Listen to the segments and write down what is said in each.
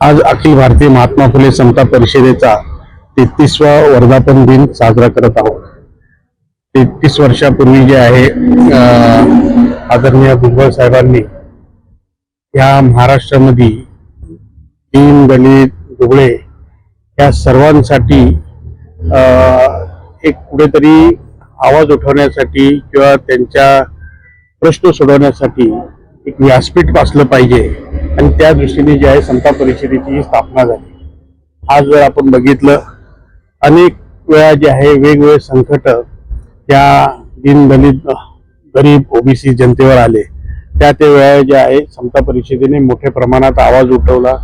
आज अखिल भारतीय महात्मा फुले समता परिषदेचा तेहतीसवा वर्धापन दिन साजरा करत आहोत. तेहतीस वर्षापूर्वी जे आहे आदरणीय भुजबळ साहेबांनी या महाराष्ट्रामध्ये दीन दलित दुबळे या सर्वांसाठी एक कुठेतरी आवाज उठवण्यासाठी किंवा त्यांच्या प्रश्न सोडवण्यासाठी एक व्यासपीठ असलं पाहिजे. आणि त्या दृष्टीने जी आहे समता परिषदेची स्थापना झाली. आज जर आपण बघितलं अनेक वेळा जे आहे वेगवेगळे संकट त्या दीनदलित गरीब ओबीसी जनतेवर आले. त्या त्या वेळा जे आहे समता परिषदेने मोठ्या प्रमाणात आवाज उठवला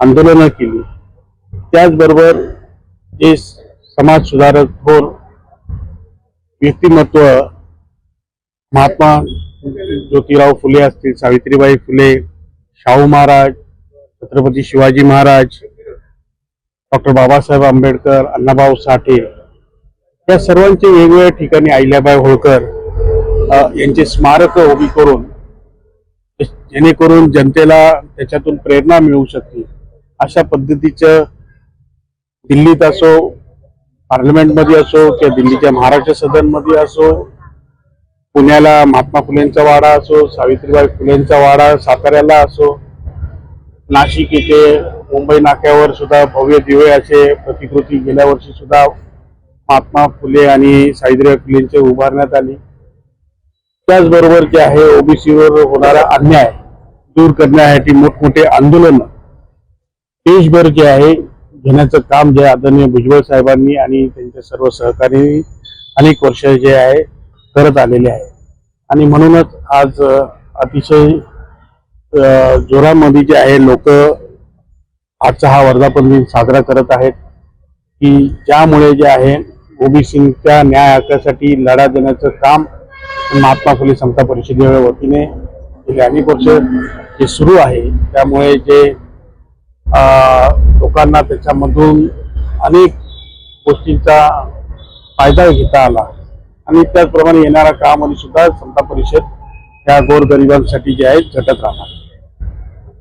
आंदोलनं केली. त्याचबरोबर जे समाज सुधारक थोर व्यक्तिमत्व महात्मा ज्योतिराव फुले असतील सावित्रीबाई फुले शाहू महाराज छत्रपती शिवाजी महाराज डॉक्टर बाबासाहेब आंबेडकर अण्णाभाऊ साठे या सर्वांचे वेगवेगळ्या ठिकाणी अहिल्याबाई होळकर यांचे स्मारक उभी करून जेणेकरून जनतेला त्याच्यातून प्रेरणा मिळू शकते. अशा पद्धतीचं दिल्लीत असो पार्लमेंटमध्ये असो किंवा दिल्लीच्या महाराष्ट्र सदनमध्ये असो पुण्याला महात्मा फुलेंचा वाडा असो सावित्रीबाई फुलेंचा वाडा साताऱ्याला असो नाशिक येथे मुंबई नाक्यावर सुद्धा भव्य दिवे असे प्रतिकृती गेल्या वर्षी सुद्धा महात्मा फुले आणि सावित्रीबाई फुलेंचे उभारण्यात आली. त्याचबरोबर जे आहे ओबीसीवर होणारा अन्याय दूर करण्यासाठी मोठमोठे आंदोलन. देशभर जे आहे घेण्याचं काम जे आदरणीय भुजबळ साहेबांनी आणि त्यांच्या सर्व सहकार्यांनी अनेक वर्ष जे आहे करत आलेले आहे. आणि म्हणूनच आज अतिशय जोरामध्ये जे आहे लोक आजचा हा वर्धापन दिन साजरा करत आहेत की ज्यामुळे जे आहे ओबीसींच्या न्याय हक्कासाठी लढा देण्याचं काम महात्मा फुले समता परिषदेच्या वतीने गेली अनेक वर्ष जे सुरू आहे त्यामुळे जे लोकांना त्याच्यामधून अनेक गोष्टींचा फायदा घेता आला. आणि त्याचप्रमाणे येणाऱ्या काळामध्ये सुद्धा समता परिषद त्या गोरगरिबांसाठी जे आहे झटत राहणार.